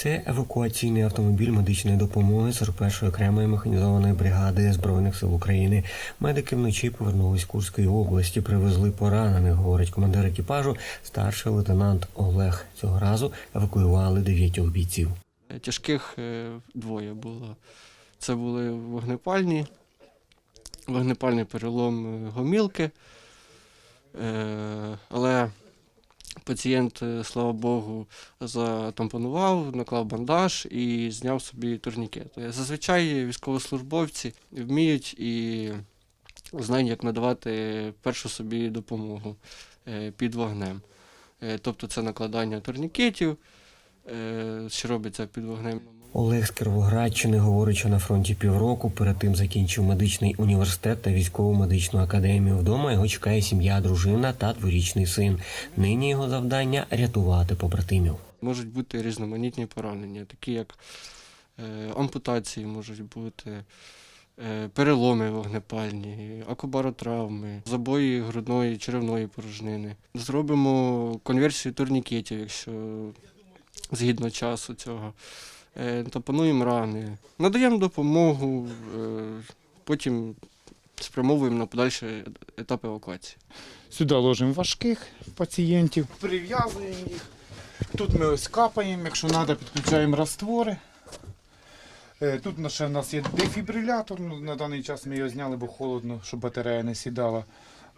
Це евакуаційний автомобіль медичної допомоги 41-ї окремої механізованої бригади збройних сил України. Медики вночі повернулись з Курської області, привезли поранених, говорить командир екіпажу, старший лейтенант Олег. Цього разу евакуювали дев'ятьох бійців. Тяжких е, двоє було. Це були вогнепальні, вогнепальний перелом е, гомілки. Е, Але пацієнт, е, слава Богу, затампонував, наклав бандаж і зняв собі турнікет. Е, Зазвичай військовослужбовці вміють і знають, як надавати першу собі допомогу е, під вогнем. Тобто це накладання турнікетів, що робиться під вогнем. Олег з Кіровоградщини говорить, що на фронті півроку перед тим закінчив медичний університет та військову медичну академію. Вдома його чекає сім'я, дружина та дворічний син. Нині його завдання рятувати побратимів. Можуть бути різноманітні поранення, такі як е, ампутації можуть бути, е, переломи вогнепальні, акубаротравми, забої грудної черевної порожнини. Зробимо конверсію турнікетів, якщо згідно часу цього. Е, рани, надаємо допомогу, е, потім спрямовуємо на подальший етап евакуації. Сюди ложимо важких пацієнтів, прив'язуємо їх. Тут ми ось капаємо, якщо треба, підключаємо раствори. Е, Тут ще в нас є дефібрилятор. ну, На даний час ми його зняли, бо холодно, щоб батарея не сідала.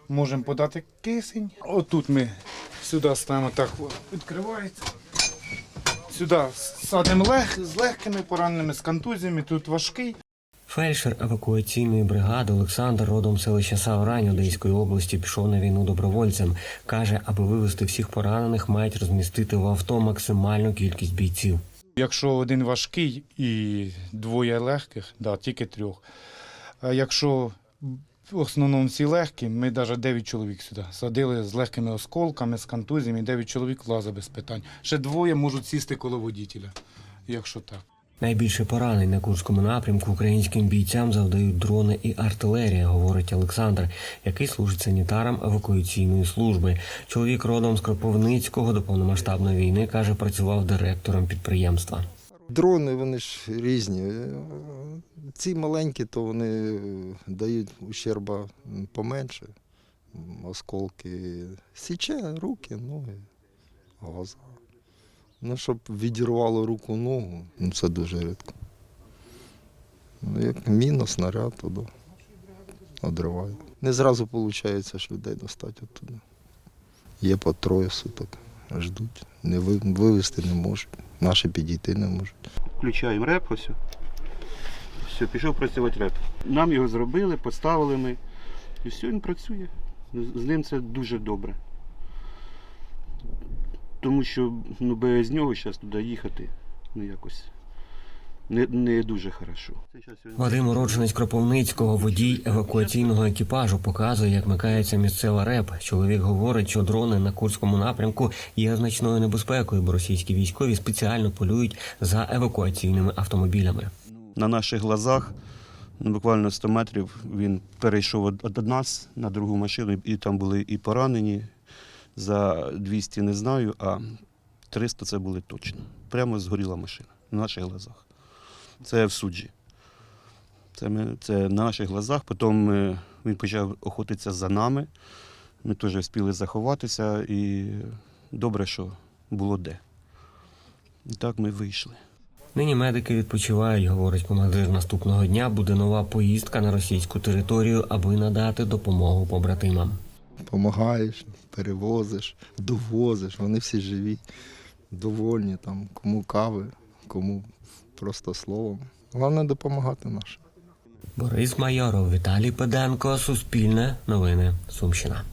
Можемо подати кисень. Отут ми сюди ставимо так, відкривається. Сюди садимо лег, з легкими пораненими, з контузіями, тут важкий. Фельдшер евакуаційної бригади Олександр, родом селища Саврань Одеської області, пішов на війну добровольцем. Каже, аби вивезти всіх поранених, мають розмістити в авто максимальну кількість бійців. Якщо один важкий і двоє легких, да, тільки трьох. А якщо в основному всі легкі, ми навіть 9 чоловік сюди садили з легкими осколками, з контузіями, 9 чоловік влазить без питань. Ще двоє можуть сісти коло водітеля, якщо так. Найбільше поранень на Курському напрямку українським бійцям завдають дрони і артилерія, говорить Олександр, який служить санітаром евакуаційної служби. Чоловік родом з Кропивницького до повномасштабної війни каже, працював директором підприємства. Дрони вони ж різні. Е, Ці маленькі, то вони дають ущерба поменше. Осколки січе руки, ноги, глаза. Ну, щоб відірвало руку ногу, ну це дуже рідко. Ну, як міна, снаряд туди одриває. Не зразу виходить ж людей достати оттуда. Є по троє суток, ждуть. Не ви- вивезти не можуть. Наші підійти не можуть. включаємо реп, ось. Все, пішов працювати реп. Нам його зробили, поставили ми. І все, він працює. З ним це дуже добре. Тому що ну, без нього зараз туди їхати ну, якось не, не дуже хорошо. Вадим уродженець Кропивницького, водій евакуаційного екіпажу, показує, як микається місцева реп. Чоловік говорить, що дрони на Курському напрямку є значною небезпекою, бо російські військові спеціально полюють за евакуаційними автомобілями. На наших глазах, ну, буквально 100 метрів, він перейшов від від нас на другу машину, і там були і поранені. За 200 не знаю, а 300 це були точно. Прямо згоріла машина на наших глазах. Це в суджі. Це, ми, це на наших глазах. Потім е, він почав охотитися за нами. Ми теж встигли заховатися, і добре, що було де. І так ми вийшли. Нині медики відпочивають, говорить командир. Наступного дня буде нова поїздка на російську територію, аби надати допомогу побратимам. Помагаєш, перевозиш, довозиш, вони всі живі, довольні, там, кому кави, кому просто словом. Головне допомагати нашим. Борис Майоров, Віталій Педенко, Суспільне, Новини, Сумщина.